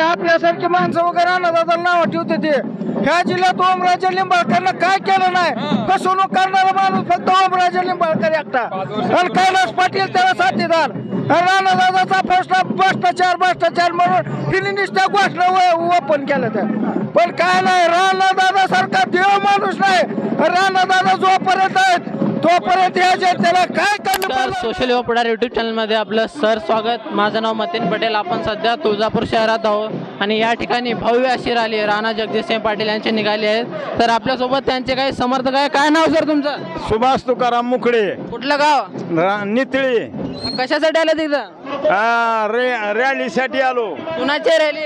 आपल्यासारखी माणसं वगैरे अन्नदाता नाव ठेवते ते. ह्या जिल्ह्यात ओमराजे लिंबाळकरनं काय केलं नाही? फसवणूक करणारा माणूस फक्त ओमराजे लिंबाळकर एकटा. आणि कैलास पाटील त्याला साथीदार. आणि राणादादाचा फसला भ्रष्टाचार भ्रष्टाचार म्हणून हिने नुसत्या घोषणा ओपन केलं त्या. पण काय नाही राणादादा सारखा देव माणूस नाही. राणादादा जोपर्यंत आहेत तोपर्यंत या जनतेला काय कमी तर पडलं? सोशल युवा पुढार युट्यूब चॅनलमध्ये आपलं सर स्वागत. माझं नाव मतीन पटेल. आपण सध्या तुळजापूर शहरात आहोत. आणि या ठिकाणी भव्य अशी रॅली राणा जगदीशसिंह पाटील यांची निघाली आहेत तर आपल्यासोबत त्यांचे काही समर्थक आहे. काय नाव सर तुमचं? सुभाष तुकाराम मुकडे. कुठलं गाव? रा- नितळी. कशासाठी आलं तिथं? रे रॅलीसाठी आलो. कुणाची रॅली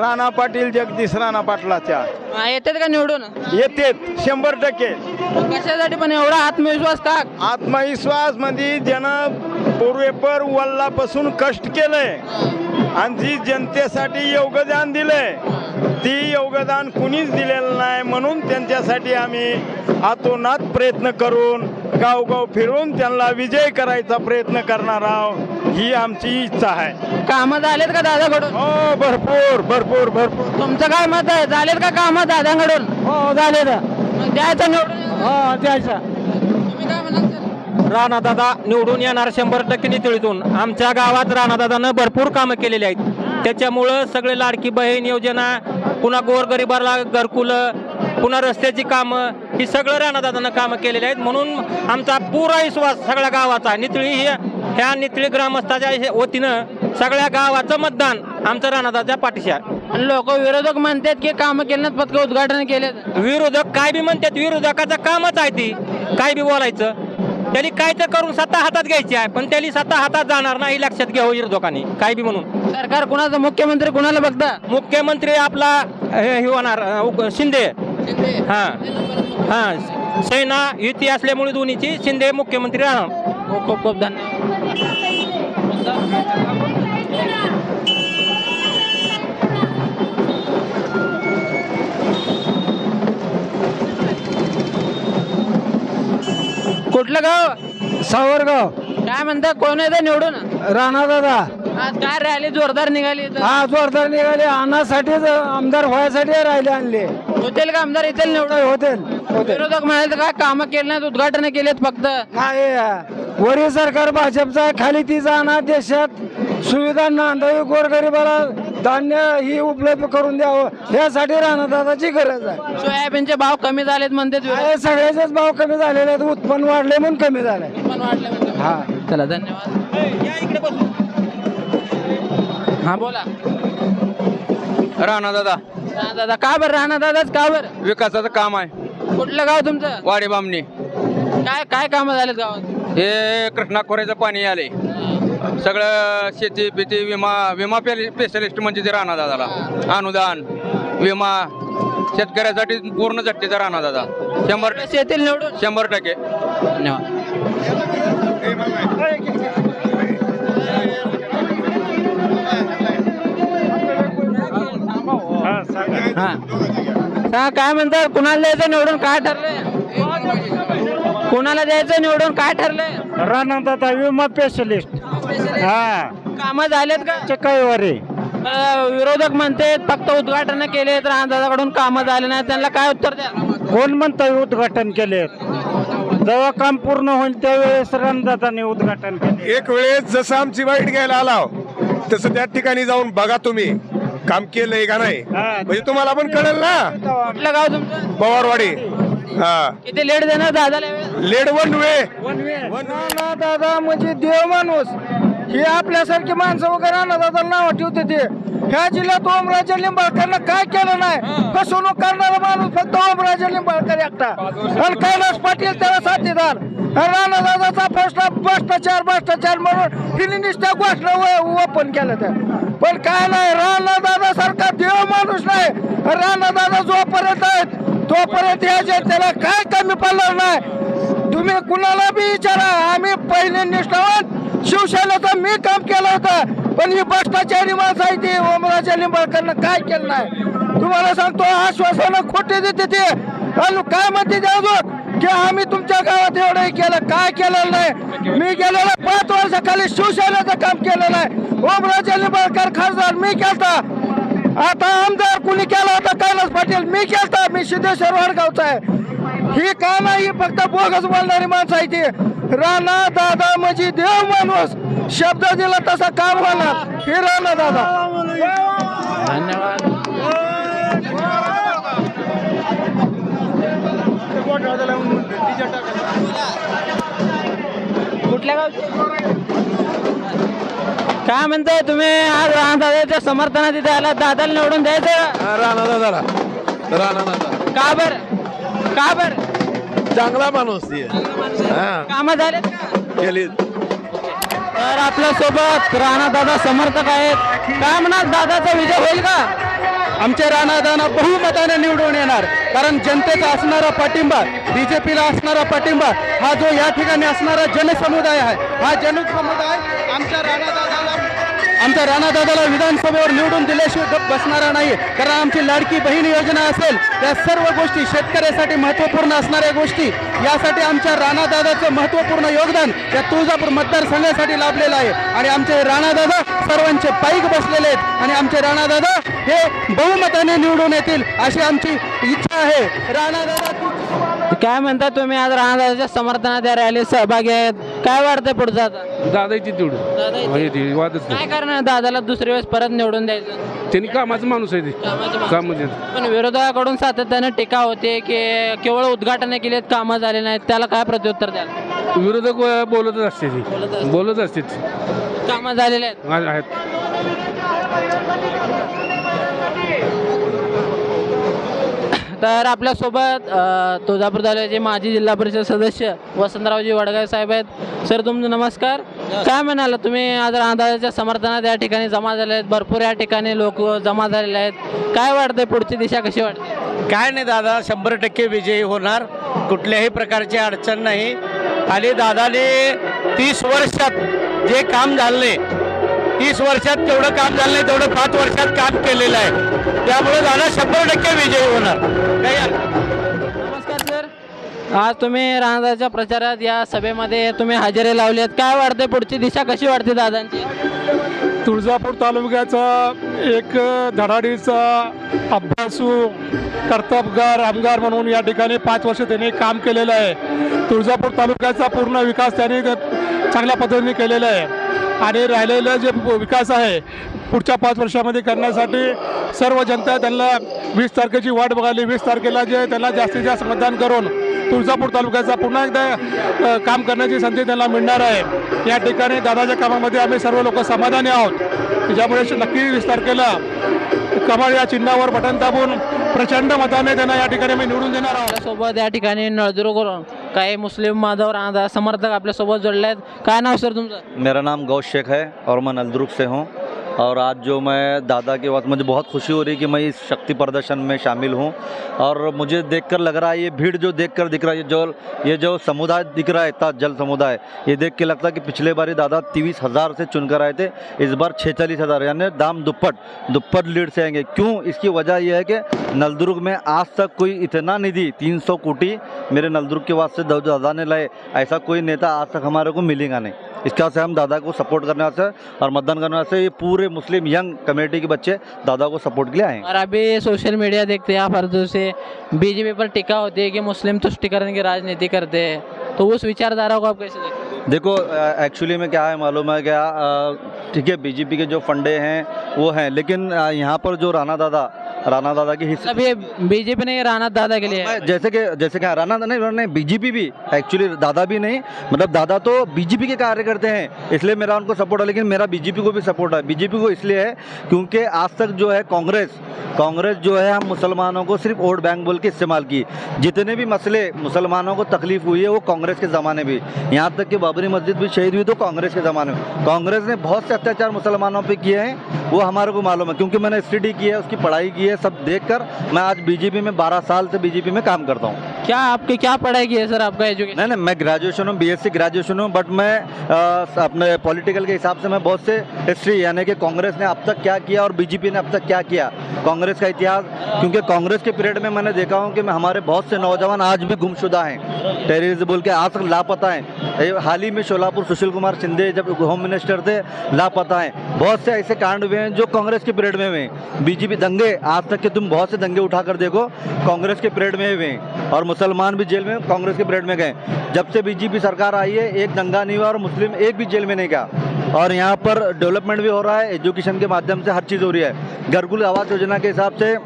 राणा पाटील जगदीश राणा पाटलाच्या. येतात का निवडून? येतेत शंभर टक्के. कशासाठी पण एवढा आत्मविश्वास का आत्मविश्वासमध्ये ज्यानं पूर्वेपर वल्लापासून कष्ट केलंय आणि जी जनतेसाठी योगदान दिलंय ती योगदान कुणीच दिलेलं नाही म्हणून त्यांच्यासाठी आम्ही आतोनात प्रयत्न करून गावगाव फिरून त्यांना विजय करायचा प्रयत्न करणार आहोत ही आमची इच्छा आहे. कामं झालेत का दादाकडून? हो भरपूर भरपूर भरपूर. तुमचं काय मत आहे? झालेत का कामं दादाकडून? हो झाले ना मग द्यायचं निवडून हो द्यायचा. तुम्ही काय म्हणाल सर राणादादा निवडून येणार शंभर टक्के नितळीतून. आमच्या गावात राणादादानं भरपूर कामं केलेली आहेत. त्याच्यामुळं सगळे लाडकी बहीण योजना पुन्हा गोरगरिबाला घरकुलं पुन्हा रस्त्याची कामं ही सगळं राणादादानं कामं केलेली आहेत. म्हणून आमचा पुरा विश्वास सगळ्या गावाचा नितळी ही ह्या नितळी ग्रामस्थाच्या हे- वतीनं सगळ्या गावाचं मतदान आमचं राणादाच्या पाठीशी आहे. आणि लोक विरोधक म्हणतात की कामं केलं पत्क उद्घाटन केलेत. विरोधक काय बी म्हणतात विरोधकाचं कामच आहे ती. काय बी बोलायचं. त्यांनी काय तर करून सत्ता हातात घ्यायची आहे पण त्यांनी सत्ता हातात जाणार नाही लक्षात घ्यावं विरोधकांनी. काय बी म्हणून. सरकार कुणाचं मुख्यमंत्री कुणाला बघता? मुख्यमंत्री आपला हे होणार शिंदे. हा. हा. सेना युती असल्यामुळे दोन्हीची शिंदे मुख्यमंत्री राहणार. खूप खूप खूप धन्यवाद. कुठलं गाव? सावरगाव. काय म्हणता कोण येतं निवडून? राणा दादा. आज काय रॅली जोरदार निघाली इथं? हा जोरदार निघाले. अन्नासाठीच आमदार व्हायसाठी राहिले आणले. होतील का? आमदार येतील निवडून होतील. होतील. विरोधक म्हणाले काय कामं केली नाहीत उद्घाटन केलेत फक्त. नाही वरील सरकार भाजपचा आहे, खाली ती जाणार देशात. सुविधा नांदावी गोरगरिबाला धान्य ही उपलब्ध करून द्यावं. यासाठी राणादादाची गरज आहे. सोयाबीनचे भाव कमी झालेत म्हणतात विरोधक. हे सगळ्याचेच भाव कमी झालेले आहेत. उत्पन्न वाढले म्हणून कमी झाले. पण वाढले. हा. चला धन्यवाद. हा बोला. राणा दादा दादा का बरं राणा दादाच? का बरं? विकासाचं काम आहे. कुठलं गाव तुमचं? वाडी बामणी. काय काय कामं झालेत गावात? हे कृष्णा खोऱ्याचं पाणी आले सगळं शेती पिती विमा विमा स्पेशलिस्ट म्हणजे ते राणा दादाला. अनुदान विमा शेतकऱ्यासाठी पूर्ण झटकेचा राणा दादा. शंभर येतील निवडून? शंभर टक्के. धन्यवाद. हा. हा, काय म्हणतात? कुणाला द्यायचं निवडून? काय ठरलंय? कुणाला द्यायचं निवडून? काय ठरलंय? राणादादा विमा स्पेशलिस्ट हा. कामं झालेत का? चकाईवारी अं, विरोधक म्हणते फक्त उद्घाटन केले तर दादाकडून कामं झाले नाही त्यांना काय उत्तर द्या कोण म्हणतं उद्घाटन केले जेव्हा काम पूर्ण होईल त्यावेळेस रामदादाने उद्घाटन केले. एक वेळेस जसं आमची वाईट घ्यायला आला तसं त्या ठिकाणी जाऊन बघा तुम्ही. काम केलंय का नाही? म्हणजे तुम्हाला पण कळेल ना. कुठलं गाव तुमचं? पवारवाडी. हा. किती लेट देणार दादाला वेळ? लेड वन वे. दादा म्हणजे देव माणूस. हे आपल्यासारखी माणसं वगैरे अन्नदादा नाव ठेवते ते. ह्या जिल्ह्यात ओमराजे लिंबाळकरनं काय केलं नाही? फसवणूक करणारा माणूस फक्त ओमराजे लिंबाळकर एकटा. आणि कैलास पाटील त्याला साथीदार. राणादादाचा फसला भ्रष्टाचार भ्रष्टाचार म्हणून तिने निष्ठा घोषणा ओपन केलं त्या. पण काय नाही राणादादा सारखा देव माणूस नाही. राणादादा जोपर्यंत आहेत तोपर्यंत या जनतेला काय कमी पडणार नाही? तुम्ही कुणाला बी विचारा. आम्ही पहिले निष्ठावान. शिवसेनेचं मी काम केलं होतं पण ही भ्रष्टाचारी माणसं आहे ती. ओमराजे लिंबाळकरनं काय केलं नाही? तुम्हाला सांगतो आश्वासनं खोटे देते ते. आणि काय म्हणते ते अजून? की आम्ही तुमच्या गावात एवढं केलं काय केलेलं नाही? मी गेलेलं पाच वर्षाखाली शिवसेनेचं काम केलेलं आहे. ओमराजे लिंबाळकर खासदार मी केलता. आता आमदार कुणी केला होता कैलास पाटील मी केलता. मी सिद्धेश्वर वडगावचा आहे. ही का नाही फक्त बोगस बोलणारी माणसं आहे ती. राणा दादा म्हणजे देव माणूस. शब्द दिला तसा काम होणार हे राणा दादा. धन्यवाद. कुठल्या गावचे? काय म्हणताय तुम्ही? आज दादाच्या समर्थनात इथे आला. दादाला निवडून द्यायचं? राणा दादाला राणा दादा. का बर? का बर? चांगला माणूस ती. कामं झालेत का? केली तर आपल्यासोबत राणा दादा समर्थक आहेत. काय म्हणाल? दादाचा विजय होईल का? आमचे राणादाना बहुमताने निवडून येणार. कारण जनतेचा असणारा पाठिंबा बीजेपीला असणारा पाठिंबा हा जो या ठिकाणी असणारा जनसमुदाय आहे हा जनसमुदाय आमच्या राणादादाला आमच्या राणादादाला विधानसभेवर निवडून दिल्याशिवाय बसणारा नाही कारण आमची लाडकी बहीण योजना असेल त्या सर्व गोष्टी शेतकऱ्यासाठी महत्त्वपूर्ण असणाऱ्या गोष्टी यासाठी आमच्या राणादादाचं महत्त्वपूर्ण योगदान या तुळजापूर मतदारसंघासाठी लाभलेलं आहे. आणि आमचे राणादादा सर्वांचे पाईक बसलेले आहेत. आणि आमचे राणादादा हे बहुमताने निवडून येतील अशी आमची इच्छा आहे. राणादादा काय म्हणता तुम्ही? आज राणा दादाच्या समर्थनात या रॅलीत सहभागी आहेत. काय वाटतंय पुढचं आता? दादाची तेवढं. दादा इथे- ते वादच नाही. काय कारण आहे दादाला दुसरी वेळेस परत निवडून द्यायचं? त्यांनी कामाचा माणूस आहे ते. काम म्हणजे पण विरोधकाकडून सातत्याने टीका होते की केवळ उद्घाटन केलेत कामं झाले नाहीत. त्याला काय प्रत्युत्तर द्याल? विरोधक बोलतच असते बोलत ते असते. बोलत असते कामं झालेले आहेत. तर आपल्यासोबत तुळजापूर तालुक्याचे माजी जिल्हा परिषद सदस्य वसंतरावजी वडगाव साहेब आहेत. सर तुमचं नमस्कार. काय म्हणाल तुम्ही आज रांधाच्या समर्थनात या ठिकाणी जमा झाले आहेत. भरपूर या ठिकाणी लोक जमा झालेले आहेत. काय वाटतंय पुढची दिशा कशी वाटते? काय नाही दादा शंभर टक्के विजयी होणार. कुठल्याही प्रकारची अडचण नाही. आणि दादाने तीस वर्षात जे काम झाले तीस वर्षात तेवढं काम झालं नाही तेवढं पाच वर्षात काम केलेलं आहे. त्यामुळे दादा शंभर टक्के विजयी होणार. नमस्कार सर आज तुम्ही रांधाच्या प्रचारात या सभेमध्ये तुम्ही हजेरी लावली आहेत काय वाटते पुढची दिशा कशी वाटते दादांची? तुळजापूर तालुक्याचा एक धडाडीचा अभ्यासू कर्तबगार आमदार म्हणून या ठिकाणी पाच वर्ष त्यांनी काम केलेलं आहे. तुळजापूर तालुक्याचा पूर्ण विकास त्यांनी चांगल्या पद्धतीने केलेला आहे. आणि राहिलेलं जे विकास आहे पुढच्या पाच वर्षामध्ये करण्यासाठी सर्व जनता त्यांना वीस तारखेची वाट बघाली. वीस तारखेला जे त्यांना जास्तीत जास्त मतदान करून तुळजापूर तालुक्याचा पुन्हा एकदा काम करण्याची संधी त्यांना मिळणार आहे. या ठिकाणी दादाच्या कामामध्ये आम्ही सर्व लोक समाधानी आहोत. त्याच्यामुळे नक्की वीस तारखेला कमळ या चिन्हावर बटन दाबून प्रचंड मताने त्यांना या ठिकाणी आम्ही निवडून देणार आहोत. आपल्यासोबत या ठिकाणी नळदुर्गवरून काही मुस्लिम माधव राणा समर्थक आपल्यासोबत जोडले आहेत. काय नाव सर तुमचं? मेरा नाम गौश शेख है और मैं नलदुर्ग से हूँ। और आज जो मैं दादा के बाद मुझे बहुत खुशी हो रही कि मैं इस शक्ति प्रदर्शन में शामिल हूँ। और मुझे देखकर लग रहा है ये भीड़ जो देखकर दिख रहा है जो, ये जो समुदाय दिख रहा है, इतना जल समुदाय, ये देख के लगता है कि पिछले बारी दादा तीस हज़ार से चुनकर आए थे, इस बार छेचालीस हज़ार, यानी दाम दुप्पट दुप्पट लीड से आएँगे। क्यों? इसकी वजह यह है कि नलदुर्ग में आज तक कोई इतना निधि, तीन सौ कोटी मेरे नलदुर्ग के वास्ते दादा ने लाए, ऐसा कोई नेता आज तक हमारे को मिलेगा नहीं। इसका से हम दादा को सपोर्ट करने से और मतदान करने से ये पूरे मुस्लिम यंग कमेटी के बच्चे दादा को सपोर्ट के लिए आए और अभी सोशल मीडिया देखते हैं आप हर दूसरे से बीजेपी पर टिका होती है कि मुस्लिम तुष्टिकरण की राजनीति करते हैं। तो उस विचारधारा को आप कैसे देखते हैं? देखो एक्चुअली में क्या है मालूम है क्या ठीक है बीजेपी के जो फंडे हैं वो हैं लेकिन यहाँ पर जो राणा दादा राणा दादा के हिस्से मतलब ये बीजेपी ने ये राणा दादा के लिए। जैसे कि जैसे कि राणा नहीं नहीं बीजेपी भी एक्चुअली दादा भी नहीं। मतलब दादा तो बीजेपी के कार्य करते हैं इसलिए मेरा उनको सपोर्ट है लेकिन मेरा बीजेपी को भी सपोर्ट है। बीजेपी को इसलिए है क्योंकि आज तक जो है कांग्रेस कांग्रेस जो है हम मुसलमानों को सिर्फ़ वोट बैंक बोल के इस्तेमाल की। जितने भी मसले मुसलमानों को तकलीफ़ हुई है वो कांग्रेस के ज़माने में यहाँ तक कि बाबरी मस्जिद भी शहीद हुई तो कांग्रेस के ज़माने में। कांग्रेस ने बहुत से अत्याचार मुसलमानों पर किए हैं वो हमारे को मालूम है क्योंकि मैंने स्टडी की है उसकी पढ़ाई की है सब देखकर मैं आज बीजेपी में 12 साल से बीजेपी में काम करता हूँ। क्या आपकी क्या पढ़ाई की है सर आपका एजुकेशन नहीं नहीं मैं ग्रेजुएशन हूँ बीएससी ग्रेजुएशन हूँ बट मैं अ, अपने पॉलिटिकल के हिसाब से मैं बहुत से हिस्ट्री यानी कि कांग्रेस ने अब तक क्या किया और बीजेपी ने अब तक क्या किया? कांग्रेस का इतिहास क्योंकि कांग्रेस के पीरियड में मैंने देखा हूँ कि हमारे बहुत से नौजवान आज भी गुमशुदा हैं। टेररिज्म बोल के आज तक लापता हैं। हाल ही में शोलापुर सुशील कुमार शिंदे जब होम मिनिस्टर थे लापता हैं। बहुत से ऐसे कांड हुए हैं जो कांग्रेस के पीरियड में हुए हैं। बीजेपी दंगे आज तक के तुम बहुत से दंगे उठा कर देखो कांग्रेस के पीरियड में हुए हैं। और मुसलमान भी जेल में कांग्रेस के परेड में गए। जब से बीजेपी सरकार आई है एक दंगा नहीं हुआ और मुस्लिम एक भी जेल में नहीं गया। और यहाँ पर डेवलपमेंट भी हो रहा है एजुकेशन के माध्यम से हर चीज़ हो रही है। घरकुल आवास योजना के हिसाब से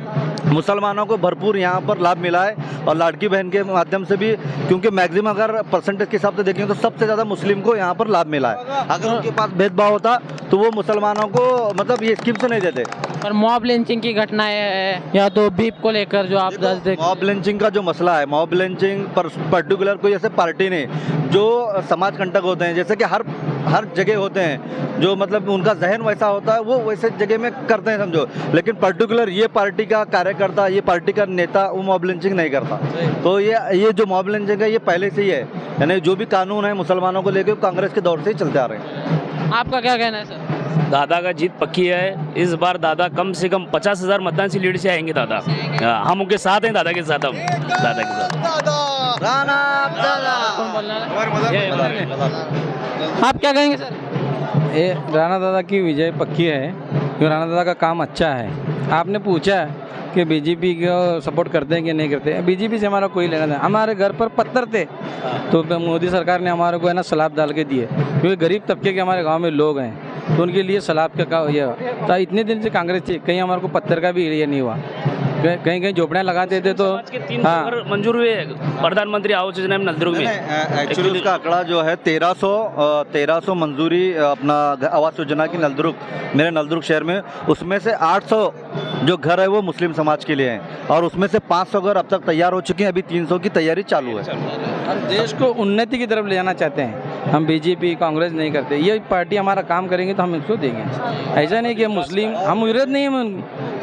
मुसलमानों को भरपूर यहाँ पर लाभ मिला है और लाड़की बहन के माध्यम से भी क्योंकि मैक्सिमम अगर परसेंटेज के हिसाब से देखेंगे तो सबसे ज़्यादा मुस्लिम को यहाँ पर लाभ मिला है। अगर उनके पास भेदभाव होता तो वो मुसलमानों को मतलब ये स्कीम से नहीं देते। पर मॉब लिंचिंग की घटनाएँ है या तो बीप को लेकर जो आप दस देख मॉब लिंचिंग का जो मसला है मॉब लिंचिंग पर पर्टिकुलर कोई ऐसे पार्टी नहीं जो समाज कंटक होते हैं जैसे कि हर हर जगह होते हैं जो मतलब उनका जहन वैसा होता है वो वैसे जगह में करते हैं समझो। लेकिन पर्टिकुलर ये पार्टी का कार्यकर्ता ये पार्टी का नेता वो मॉब लिंचिंग नहीं करता। तो ये ये जो मॉब लिंचिंग है ये पहले से ही है। यानी जो भी कानून है मुसलमानों को लेकर कांग्रेस के दौर से ही चलते आ रहे हैं। आपका क्या कहना है सर? दादा का जीत पक्की है। इस बार दादा कम से कम पचास हज़ार मतदान से लीड से आएँगे दादा। हाँ, हम उनके साथ हैं दादा के साथ हम दादा के साथ? आप क्या कहेंगे सर? ये राणा दादा की विजय पक्की है क्योंकि राणा दादा का काम अच्छा है। आपने पूछा कि बीजेपी को सपोर्ट करते हैं कि नहीं करते हैं। बीजेपी से हमारा कोई लेना नहीं हमारे घर पर पत्थर थे। तो मोदी सरकार ने हमारे को है ना सलाब डाल के दिए। क्योंकि गरीब तबके के हमारे गाँव में लोग हैं। तो उनके लिए सलाब का का ये इतने दिन से कांग्रेस थी कहीं हमारे को पत्थर का भी एरिया नहीं हुआ। कहीं कहीं झोपड़ियाँ लगाते थे तो हाँ। मंजूर हुए प्रधानमंत्री आवास योजना में नलदुर्ग में। एक्चुअली उसका आंकड़ा जो है तेरह सौ तेरह सौ मंजूरी अपना आवास योजना की नलदुर्ग मेरे नलदुर्ग शहर में उसमें से 800 जो घर है वो मुस्लिम समाज के लिए हैं और उसमें से 500 घर अब तक तैयार हो चुके हैं अभी 300 की तैयारी चालू है। हम देश को उन्नति की तरफ़ ले जाना चाहते हैं। हम बीजेपी कांग्रेस नहीं करते। ये पार्टी हमारा काम करेंगे तो हम इसको देंगे। ऐसा नहीं कि हम मुस्लिम हम विरोध नहीं है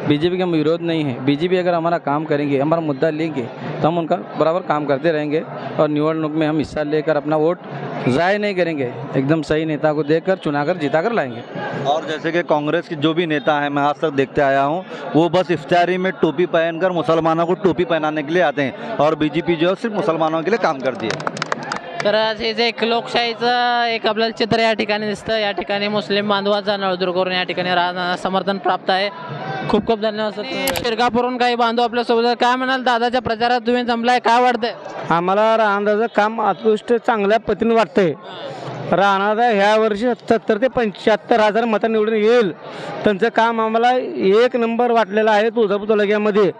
बीजेपी का हम विरोध नहीं है। बीजेपी अगर हमारा काम करेंगे, हमारा मुद्दा लेंगे तो हम उनका बराबर काम करते रहेंगे और निवडणूक में हम हिस्सा लेकर अपना वोट ज़ाय नहीं करेंगे। एकदम सही नेता को देखकर, चुनाकर जिता कर लाएँगे। और जैसे कि कांग्रेस के जो भी नेता हैं, मैं आज तक देखते आया हूँ, वो बस इफ्तारी में टोपी पहनकर मुसलमानों को टोपी पहनाने के लिए आते हैं और बीजेपी जो है सिर्फ़ मुसलमानों के लिए काम करती है। तर असेच एक लोकशाहीचं एक आपल्याला चित्र या ठिकाणी दिसतं. या ठिकाणी मुस्लिम बांधवाचा नळदूर करून या ठिकाणी रा- समर्थन प्राप्त आहे. खूप खूप धन्यवाद सर शिरगापूरहून काही बांधव आपल्यासोबत. काय म्हणाल दादाच्या प्रचारात तुम्ही जमलाय काय वाटतंय? आम्हाला राणादाचं काम अत्कृष्ट चांगल्या पद्धतीने वाटतंय. राणादा ह्या वर्षी सत्तर ते पंच्याहत्तर हजार मतं निवडून येईल. त्यांचं काम आम्हाला एक नंबर वाटलेलं आहे तुळजापूर तालुक्यामध्ये.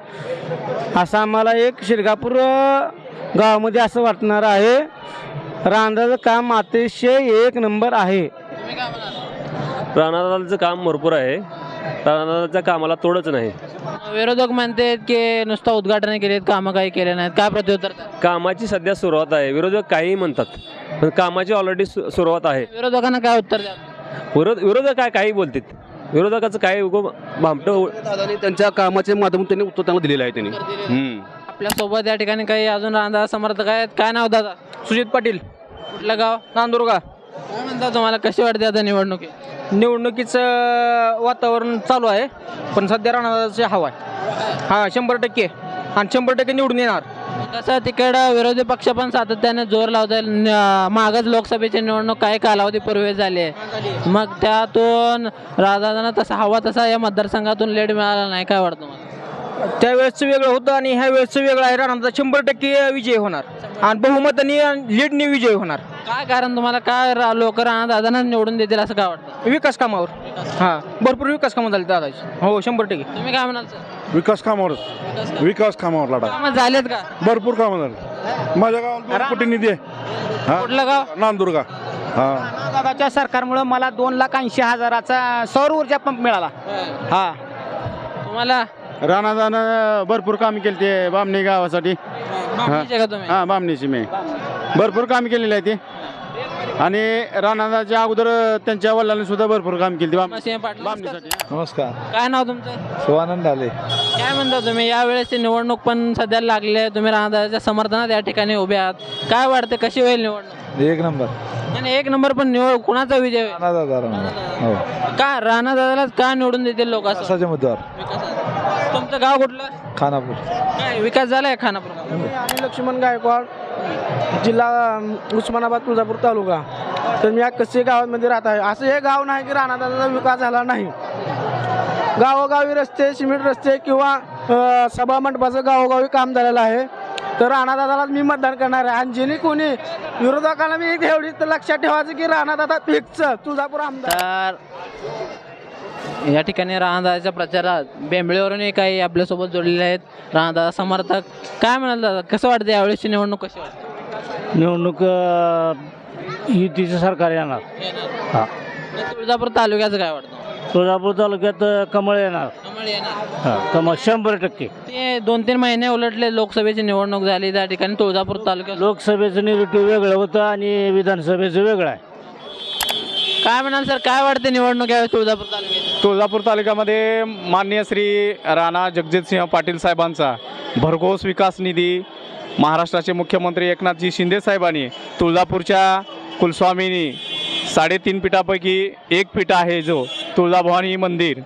असं आम्हाला एक शिरगापूर गावामध्ये असं वाटणार आहे राणादाचं काम अतिशय एक नंबर आहे. राणादाचं काम भरपूर आहे. राणादाच्या कामाला तोडच नाही. विरोधक म्हणतात की नुसतं उद्घाटन केलेत कामं काही केले नाहीत. काय प्रत्युत्तर? कामाची सध्या सुरुवात आहे. विरोधक काहीही म्हणतात पण कामाची ऑलरेडी सुरुवात आहे. विरोधकांना काय उत्तर द्या विरोध विरोधक काय काही बोलतात. विरोधकाचं काय उगो भामटं दादानी त्यांच्या कामाच्या माध्यमातून त्यांनी उत्तर चांगलं दिलेलं आहे त्यांनी. हम्म. आपल्यासोबत या ठिकाणी काही अजून रांधा समर्थक आहेत. काय नाव दादा? सुजित पाटील. कुठलं गाव? नांदुर्गा काय म्हणता तुम्हाला कशी वाटते आता निवडणुकी? निवडणुकीचं वातावरण चालू आहे पण सध्या राणादाची हवा आहे. हा शंभर टक्के. आणि शंभर टक्के निवडून येणार. कसं तिकडं विरोधी पक्ष पण सातत्याने जोर लावत मागच लोकसभेची निवडणूक काही कालावधीपूर्वी झाली आहे. मग त्यातून राजांना तसा हवा तसा या मतदारसंघातून लेड मिळाला नाही काय वाटतं त्यावेळेसचं वेगळं होतं आणि ह्या वेळेसचं वेगळं आहे. राणाचा शंभर टक्के विजय होणार. आणि बहुमताने लीडने विजय होणार. काय कारण तुम्हाला? काय लोक राणा दादांना निवडून देतील असं काय वाटतं? विकास कामावर. हा भरपूर विकास कामं झाली दादाची. हो शंभर टक्के. तुम्ही काय म्हणाल सर? विकास कामावरच विकास कामावर लढा. कामं झालेत का? भरपूर कामं झाली. माझ्या गावाला दोन कोटी निधी आहे. हा? कुठलं गाव? नांदुर्गा. हा. दादाच्या सरकारमुळे मला दोन लाख ऐंशी हजाराचा सौर ऊर्जा पंप मिळाला. हा. तुम्हाला राणादानं भरपूर काम केली ते बामणी गावासाठी. मागणीचे का तुम्ही? हा बामणीची मी. भरपूर काम केलेली आहे ते. आणि राणाच्या अगोदर त्यांच्या वडिलांनी सुद्धा भरपूर काम केले पाटील नमस्कार. नमस्कार. काय नाव तुमचं? शिवानंद आले. काय म्हणता तुम्ही? यावेळेसची निवडणूक पण सध्या लागली आहे. तुम्ही राणादाच्या समर्थनात या ठिकाणी उभे आहात. काय वाटतं? कशी होईल निवडणूक? एक नंबर. आणि एक नंबर पण निवड कुणाचा विजय होईल? हो. का? राणा दादालाच का निवडून देतील लोक असं? मुद्द्यावर विकासात. तुमचं गाव कुठलं? खानापूर. काय विकास झालाय खानापूर? आणि लक्ष्मण गायकवाड जिल्हा अम, उस्मानाबाद तुळजापूर तालुका. तर मी या कसे गावामध्ये राहत आहे? असं हे गाव नाही की राणादाचा विकास झाला नाही. गावोगावी रस्ते सिमेंट रस्ते किंवा अ, सभा मंडपाचं गावोगावी काम झालेलं आहे. तर राणादादाला मी मतदान करणार आहे. आणि जेणे कोणी विरोधकाला मी एवढी तर लक्षात ठेवायचं की राणादादा फिक्स तुळजापूर आमदार. तर या ठिकाणी राणादाच्या प्रचारात बेंबळीवरूनही काही आपल्यासोबत जोडलेले आहेत. राणादादा समर्थक काय म्हणाल दादा? कसं वाटतं यावेळेसची निवडणूक कशी वाटते? निवडणूक युतीचं सरकार येणार. हा. तुळजापूर तालुक्याचं काय वाटतं? तुळजापूर तालुक्यात कमळ येणार. कमळ येणार. हा, कमळ शंभर टक्के. ते दोन तीन महिने उलटले लोकसभेची निवडणूक झाली त्या ठिकाणी तुळजापूर तालुक्यात लोकसभेचं निगेटिव्ह वेगळं होतं आणि विधानसभेचं वेगळं आहे. काय म्हणाल सर? काय वाटते निवडणूक यावेळेस तुळजापूर तालुक्यात? तुळजापूर तालुक्यामध्ये माननीय श्री राणा जगजितसिंह पाटील साहेबांचा भरघोस विकास निधी महाराष्ट्राचे मुख्यमंत्री एकनाथजी शिंदे साहेबांनी तुळजापूरच्या कुलस्वामीनी साडेतीन पीठापैकी एक पीठ आहे जो तुळजाभवानी मंदिर.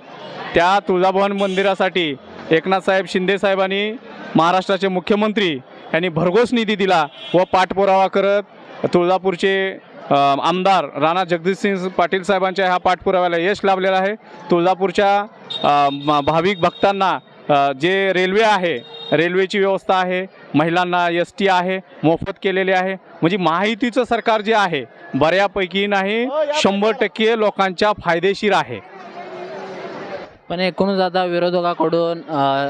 त्या तुळजाभवानी मंदिरासाठी एकनाथ साहेब शिंदे साहेबांनी महाराष्ट्राचे मुख्यमंत्री यांनी भरघोस निधी दिला व पाठपुरावा करत तुळजापूरचे आमदार राणा जगदीशसिंह पाटील साहेबांच्या ह्या पाठपुराव्याला यश लाभलेलं आहे. तुळजापूरच्या भाविक भक्तांना जे रेल्वे आहे रेल्वेची व्यवस्था आहे महिलांना एस टी आहे मोफत केलेले आहे. म्हणजे माहितीचं सरकार जे आहे बऱ्यापैकी नाही शंभर टक्के लोकांच्या फायदेशीर आहे. पण एकूणच आता विरोधकाकडून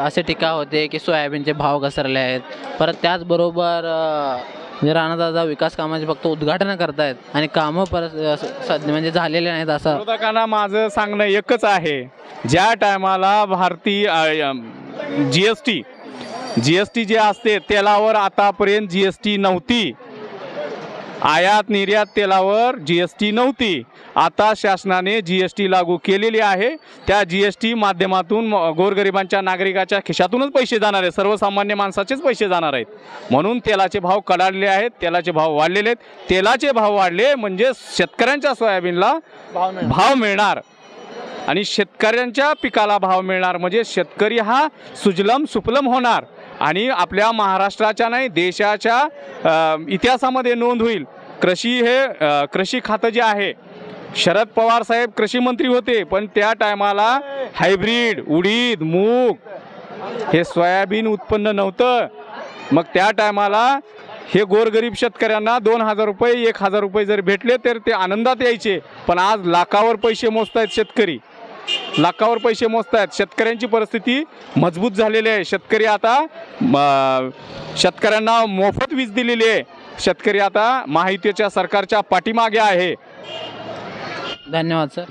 असे टीका होते की सोयाबीनचे भाव घसरले आहेत. परत त्याचबरोबर म्हणजे राणादादा विकास कामाचे फक्त उद्घाटन करतायत आणि कामं परत सध्या म्हणजे झालेले नाहीत असं. विरोधकांना माझं सांगणं एकच आहे. ज्या टायमाला भारतीय G S T G S T जे असते तेलावर आतापर्यंत जी एस टी नव्हती. आयात निर्यात तेलावर जी एस टी नव्हती. आता शासनाने जी एस टी लागू केलेली आहे. त्या जी एस टी माध्यमातून गोरगरिबांच्या नागरिकाच्या खिशातूनच पैसे जाणार आहेत. सर्वसामान्य माणसाचेच पैसे जाणार आहेत. म्हणून तेलाचे भाव कडाडले आहेत. तेलाचे भाव वाढलेले आहेत. तेलाचे भाव वाढले म्हणजे शेतकऱ्यांच्या सोयाबीनला भाव मिळणार. आणि शेतकऱ्यांच्या पिकाला भाव मिळणार. म्हणजे शेतकरी हा सुजलम सुफलम होणार. आणि आपल्या महाराष्ट्राच्या नाही देशाच्या इतिहासामध्ये नोंद होईल. कृषी हे कृषी खातं जे आहे शरद पवार साहेब कृषी मंत्री होते पण त्या टायमाला हायब्रीड उडीद मूग हे सोयाबीन उत्पन्न नव्हतं. मग त्या टायमाला हे गोरगरीब शेतकऱ्यांना दोन हजार रुपये एक हजार रुपये जर भेटले तर ते आनंदात यायचे. पण आज लाखावर पैसे मोजतायत शेतकरी. लाखावर पैसे मोजतायत. शेतकऱ्यांची परिस्थिती मजबूत झालेली आहे. शेतकरी आता शेतकऱ्यांना मोफत वीज दिलेली आहे. शेतकरी आता माहितीच्या सरकारच्या पाठीमागे आहे. धन्यवाद सर.